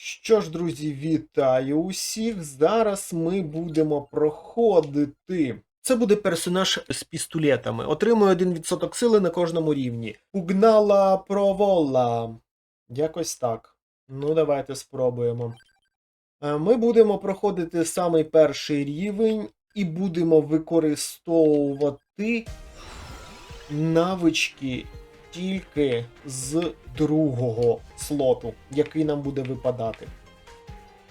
Що ж, друзі, вітаю усіх. Зараз ми будемо проходити. Це буде персонаж з пістолетами. Отримує 1% сили на кожному рівні. Пугнала провола. Якось так. Ну, давайте спробуємо. Е, Ми будемо проходити самий перший рівень і будемо використовувати навички тільки з другого слоту, який нам буде випадати.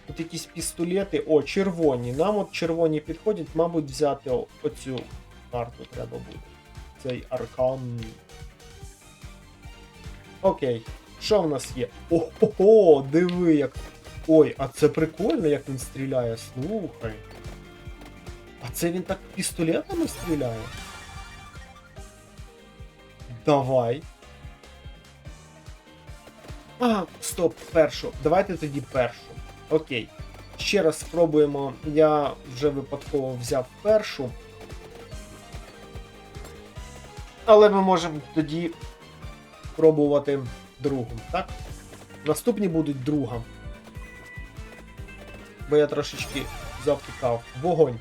Тут якісь пістолети. О, червоні. Нам от червоні підходять, мабуть, взяти оцю карту треба буде. Цей аркан. Окей. Що в нас є? Ого, диви як. Ой, а це прикольно, як він стріляє. Слухай. А це він так пістолетами стріляє? Давай. А, стоп, першу. Давайте тоді першу. Окей. Ще раз спробуємо. Я вже випадково взяв першу. Але ми можемо тоді пробувати другу, так? Наступні будуть друга. Бо я трошечки завтикав. Вогонь.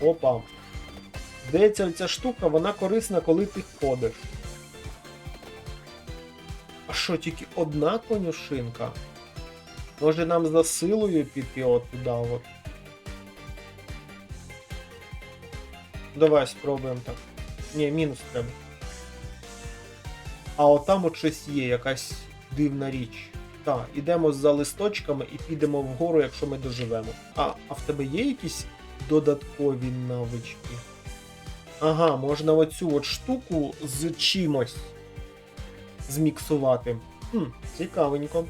Опа. Здається, ця штука, вона корисна, коли ти ходиш. А що, тільки одна конюшинка? Може нам за силою піти от туди от. Давай спробуємо так. Ні, мінус треба. А от там от щось є, якась дивна річ. Так, ідемо за листочками і підемо вгору, якщо ми доживемо. А, а в тебе є якісь додаткові навички? Ага, можна оцю от штуку з чимось зміксувати. Хм, цікавенько.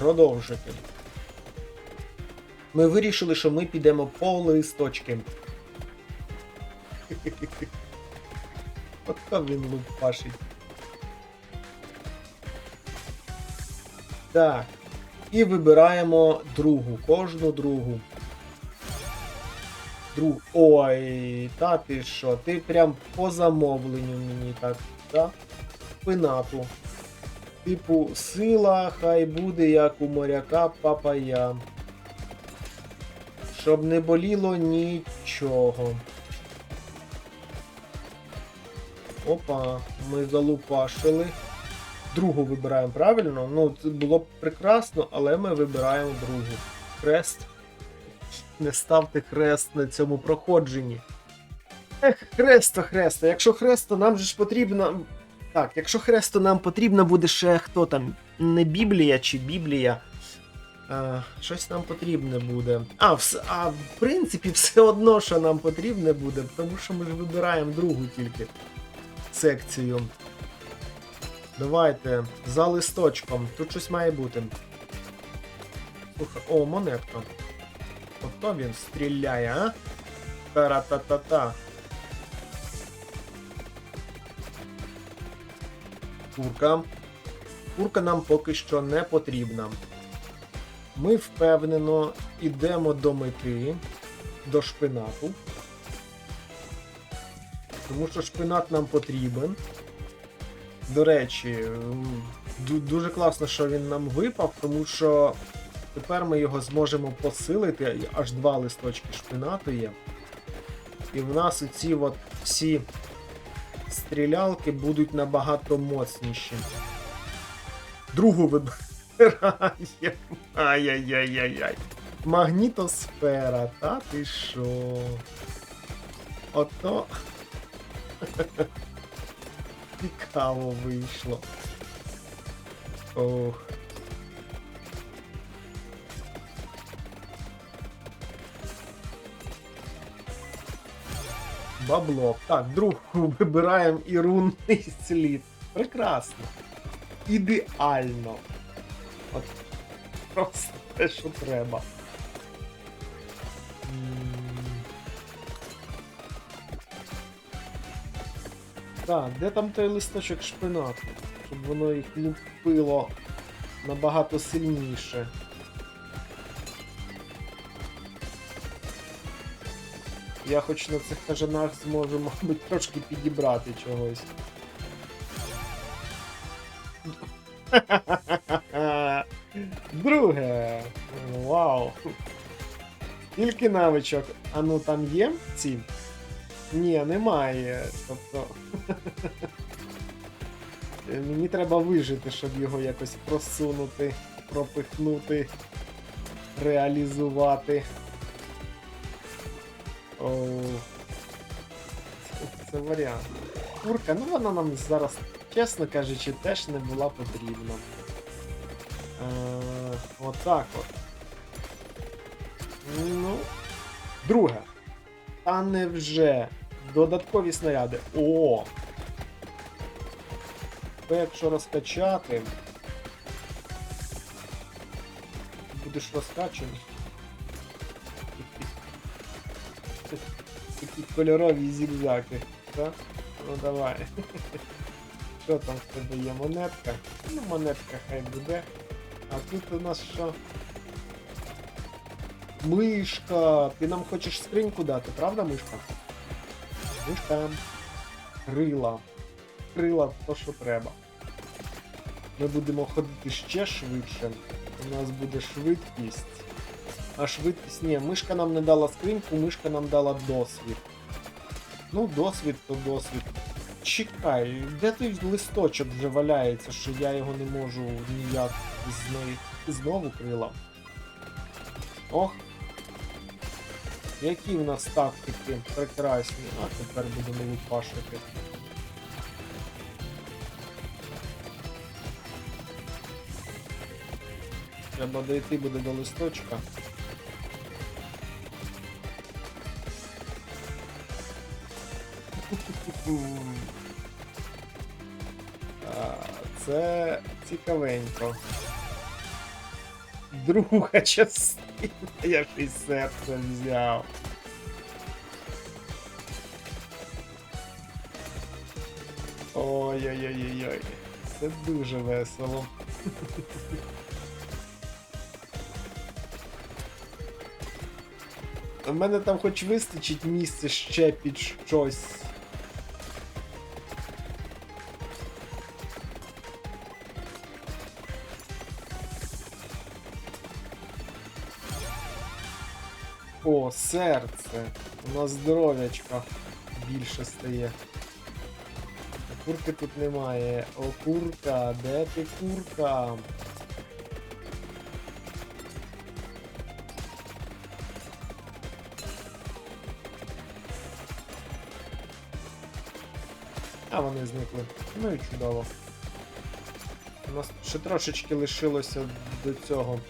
Продовжити. Ми вирішили, що ми підемо по листочки. От він лупашить. Так. І вибираємо другу, кожну другу. Друг. Ой, та ти що? Ти прям по замовленню мені так, так? Пинату. Типу, сила хай буде як у моряка папая. Щоб не боліло нічого. Опа, ми залупашили. Другу вибираємо правильно. Ну, це було б прекрасно, але ми вибираємо другу. Хрест. Не ставте хрест на цьому проходженні. Ех, хреста, хреста. Якщо хреста, нам же ж потрібно. Так, якщо хресту нам потрібно буде ще хто там, не Біблія чи Біблія. А, щось нам потрібне буде. А, вс- а в принципі, все одно, що нам потрібне буде, тому що ми ж вибираємо другу тільки секцію. Давайте, за листочком. Тут щось має бути. Слухай, о, монетка. Ото він стріляє, а? Тара-та-та-та. Курка. Курка нам поки що не потрібна. Ми впевнено йдемо до мети, до шпинату. Тому що шпинат нам потрібен. До речі, дуже класно, що він нам випав, тому що тепер ми його зможемо посилити. Аж два листочки шпинату є. І в нас оці от всі стрілялки будуть набагато моцніші. Другу вибирає. Ай-яй-яй-яй-яй. Магнітосфера, та ти що? Ото. Цікаво вийшло. Ох. Бабло. Так, другу вибираємо і рунний слід. Прекрасно. Ідеально. От просто те, що треба. Так, де там той листочок шпинату? Щоб воно їх лупило набагато сильніше. Я хоч на цих кажанах зможу, мабуть, трошки підібрати чогось. Друге. Вау. Скільки навичок. А ну там є ці? Ні, немає. Тобто. Мені треба вижити, щоб його якось просунути, пропихнути, реалізувати. Оу. Це, варіант. Курка, ну вона нам зараз, чесно кажучи, теж не була потрібна. Е, отак от. Ну. Друге. А невже. Додаткові снаряди. О! Це якщо розкачати. Будеш розкачаний. Кольорові зігзаги. Так? Ну давай. Що там в тебе є? Монетка? Ну, монетка хай буде. А тут у нас що? Мишка! Ти нам хочеш скриньку дати, правда, мишка? Мишка. Крила. Крила то, що треба. Ми будемо ходити ще швидше. У нас буде швидкість. А швидкість. Ні, мишка нам не дала скриньку, мишка нам дала досвід. Ну, досвід то досвід. Чекай, де той листочок вже валяється, що я його не можу ніяк знайти. Знову крила. Ох. Які в нас тактики прекрасні. А тепер будемо лупашити. Треба дойти буде до листочка. Це цікавенько. Друга частина, я ж із серця взяв. Ой-ой-ой-ой-ой. Це дуже весело. У мене там хоч вистачить місця ще під щось. О, серце. У нас здоров'ячка більше стає. Курки тут немає. О, курка, де ти курка? А вони зникли. Ну і чудово. У нас ще трошечки лишилося до цього.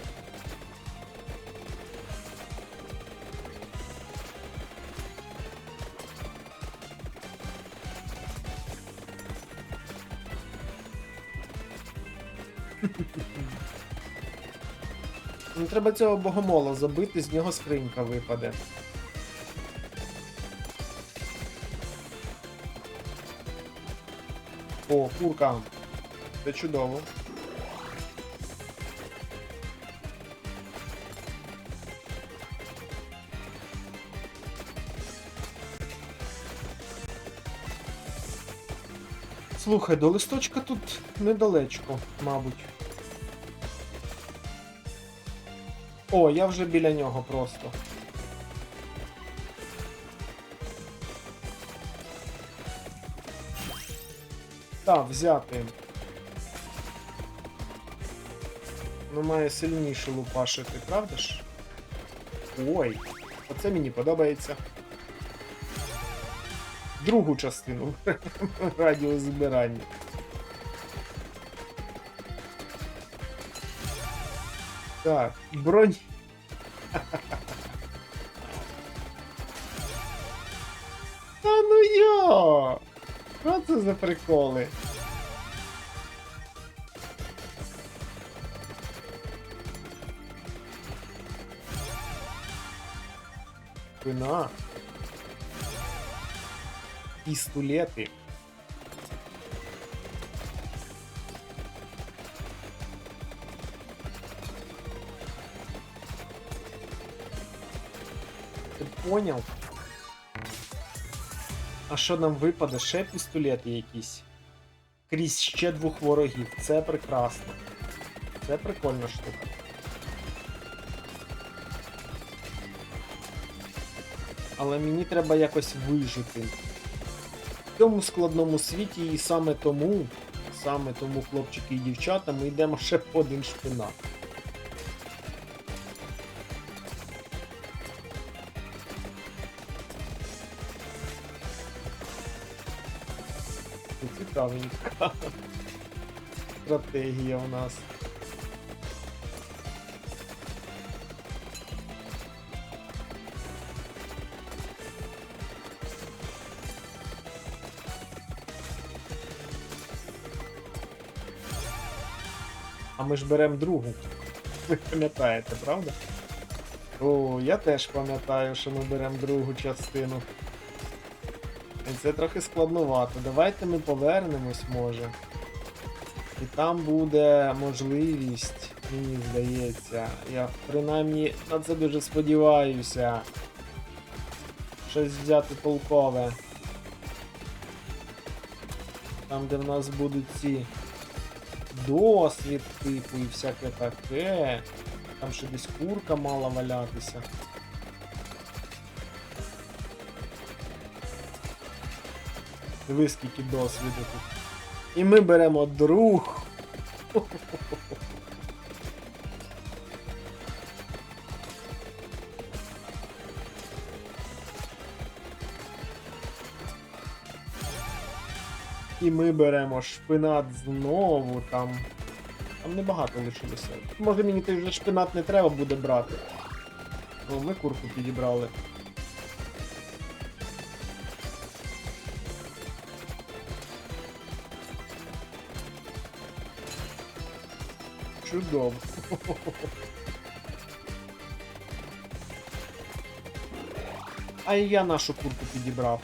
Ну, треба цього богомола забити, з нього скринька випаде. О, курка. Це чудово. Слухай, до листочка тут недалечко, мабуть. О, я вже біля нього просто. Так, взяти. Ну, має сильніше лупашити, правда ж? Ой, оце мені подобається. Другу частину радіо збирання. Так, бронь. Та ну йо! Що це за приколи? Спина. Пістолети. Ти поняв? А що нам випаде? Ще пістолети якісь? крізь ще двох ворогів. Це прекрасно. Це прикольна штука. Але мені треба якось вижити. В цьому складному світі і саме тому, саме тому, хлопчики і дівчата, ми йдемо ще по один шпинат. Цікавенька. Стратегія у нас. А ми ж беремо другу. Ви пам'ятаєте, правда? О, я теж пам'ятаю, що ми беремо другу частину. І це трохи складновато. Давайте ми повернемось, може. І там буде можливість, мені здається. Я принаймні на це дуже сподіваюся. Щось взяти толкове. Там, де в нас будуть ці досвід, типу, і всяке таке. Там ще десь курка мала валятися. Диви, скільки досвіду тут. І ми беремо друг. І ми беремо шпинат знову там. Там небагато лишилося. Може мені той вже шпинат не треба буде брати. О, ми курку підібрали. Чудово. А і я нашу курку підібрав.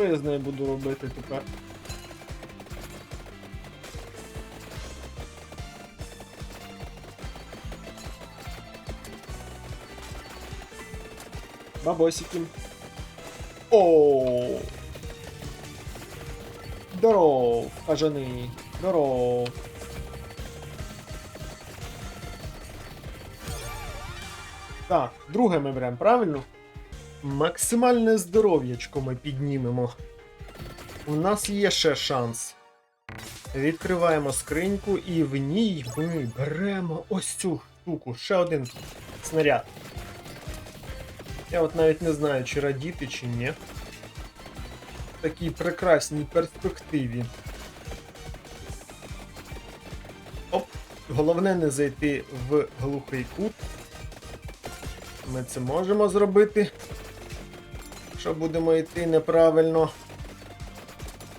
Що я з нею буду робити тепер? Бабосики. О! Здоров, кажани. Здоров. Так, друге ми беремо, правильно? Максимальне здоров'ячко ми піднімемо. У нас є ще шанс. Відкриваємо скриньку і в ній ми беремо ось цю штуку. Ще один снаряд. Я от навіть не знаю, чи радіти, чи ні. В такій прекрасній перспективі. Оп, головне не зайти в глухий кут. Ми це можемо зробити. Що будемо йти неправильно.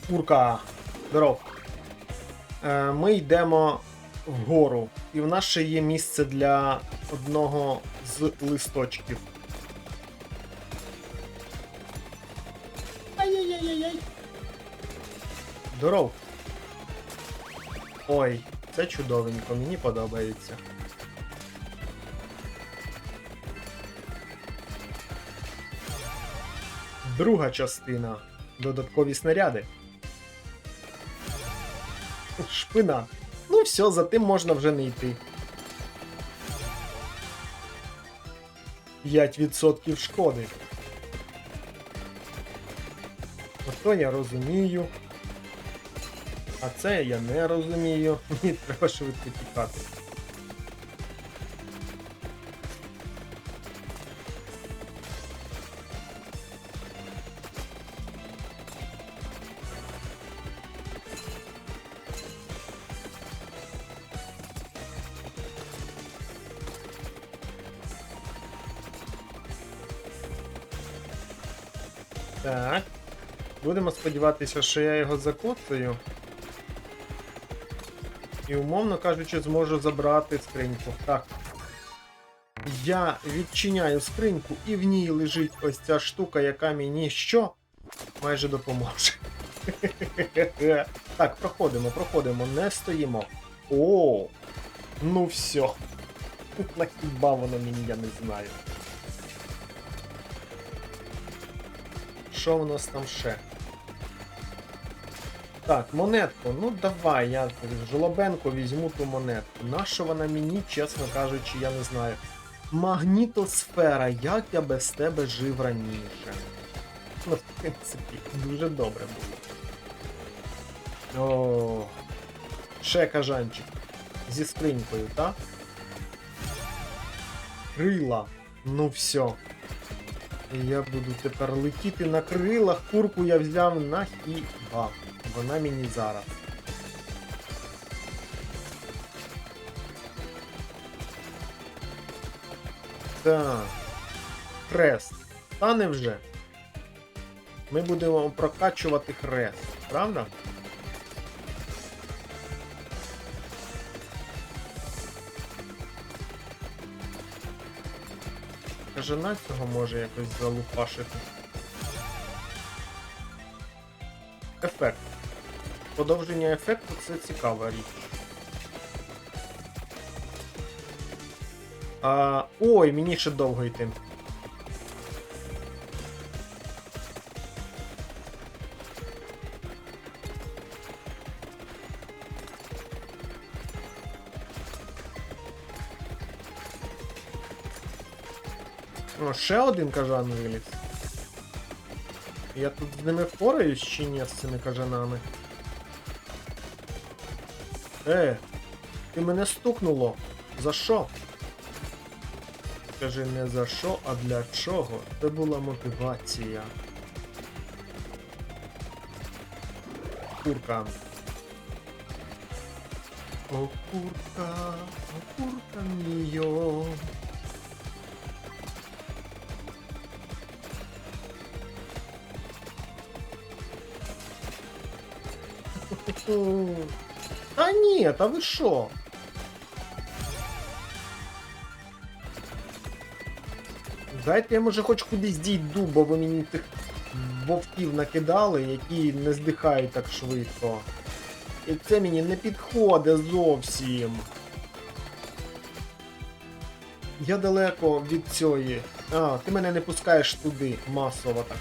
Курка. Здоров. Е, Ми йдемо вгору. І в нас ще є місце для одного з листочків. Ай-яй-яй-яй-яй. Здоров. Ой, це чудовенько, мені подобається. Друга частина. Додаткові снаряди. Шпина. Ну все, за тим можна вже не йти. 5% шкоди. Ото я розумію. А це я не розумію. Мені треба швидко тікати. Будемо сподіватися, що я його закоцаю. І, умовно кажучи, зможу забрати скриньку. Так. Я відчиняю скриньку, і в ній лежить ось ця штука, яка мені що? Майже допоможе. Так, проходимо, проходимо, не стоїмо. О! Ну все. На хіба воно мені, я не знаю. Що в нас там ще? Так, монетку. Ну давай, я жолобенко візьму ту монетку. Нащо вона мені, чесно кажучи, я не знаю. Магнітосфера, як я без тебе жив раніше. Ну, в принципі, дуже добре було. О, ще кажанчик. Зі скринькою, так? Крила. Ну все. Я буду тепер летіти на крилах. Курку я взяв на хіба. Вона мені зараз. Так. Хрест. Стане вже. Ми будемо прокачувати хрест, правда? Кажана цього може якось залупашити. Ефект. Подовження ефекту це цікава річ. А, ой, мені ще довго йти. О, ще один кажан виліз. Я тут з ними впораюсь чи ні з цими кажанами? Е, ти мене стукнуло. За що? Скажи не за що, а для чого? Це була мотивація. Курка. О, курка, о, курка мійо. Та ні, та ви що? Дайте я може хоч кудись дійду, бо ви мені тих вовків накидали, які не здихають так швидко. І це мені не підходить зовсім. Я далеко від цієї. А, ти мене не пускаєш туди масово так.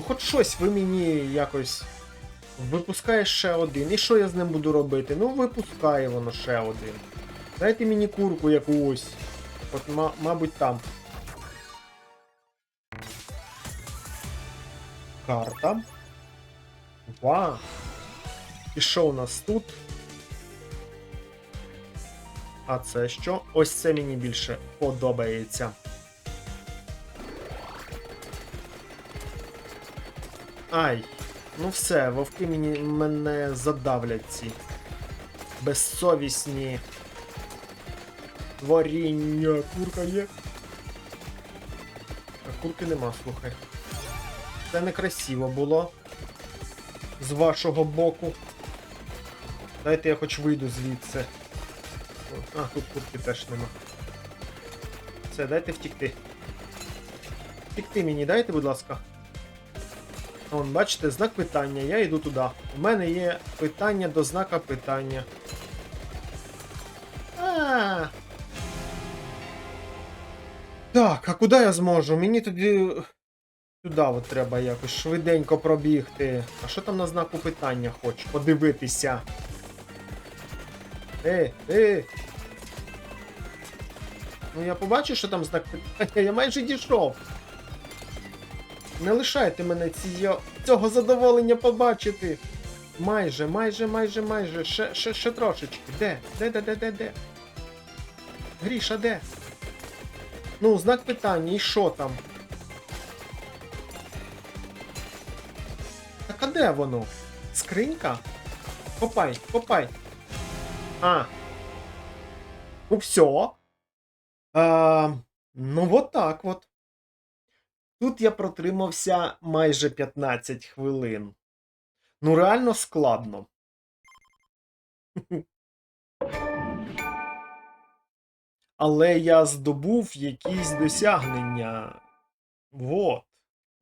Ну хоч щось ви мені якось. Випускає ще один. І що я з ним буду робити? Ну випускає воно ще один. Дайте мені курку якусь. От, ма- мабуть, там. Карта. Ва. І що у нас тут? А це що? Ось це мені більше подобається. Ай, ну все, вовки мені мене задавлять ці. Безсовісні. Творіння. Курка є. А курки нема, слухай. Це некрасиво було. З вашого боку. Дайте я хоч вийду звідси. А, тут курки теж нема. Все, дайте втікти. Втікти мені дайте, будь ласка. Вон, бачите, знак питання, я йду туди. У мене є питання до знака питання. А. Так, а куди я зможу? Мені тоді. Сюди от треба якось швиденько пробігти. А що там на знаку питання хоч? Подивитися. Е, е. Ну я побачив, що там знак питання, я майже дійшов. Не лишайте мене цієї, цього задоволення побачити. Майже, майже, майже, майже. Ще, ще, ще трошечки. Де? Де, де, де, де, де? Гріша, де? Ну, знак питання, і що там? Так а де воно? Скринька? Копай, копай. А. Ну все. А, ну вот так от. Тут я протримався майже 15 хвилин. Ну, реально складно. Але я здобув якісь досягнення. Вот.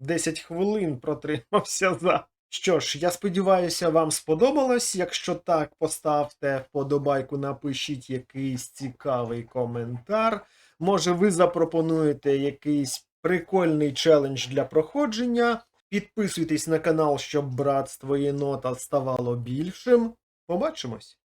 10 хвилин протримався за. Що ж, я сподіваюся, вам сподобалось. Якщо так, поставте вподобайку, напишіть якийсь цікавий коментар. Може, ви запропонуєте якийсь прикольний челендж для проходження. Підписуйтесь на канал, щоб братство єнота ставало більшим. Побачимось!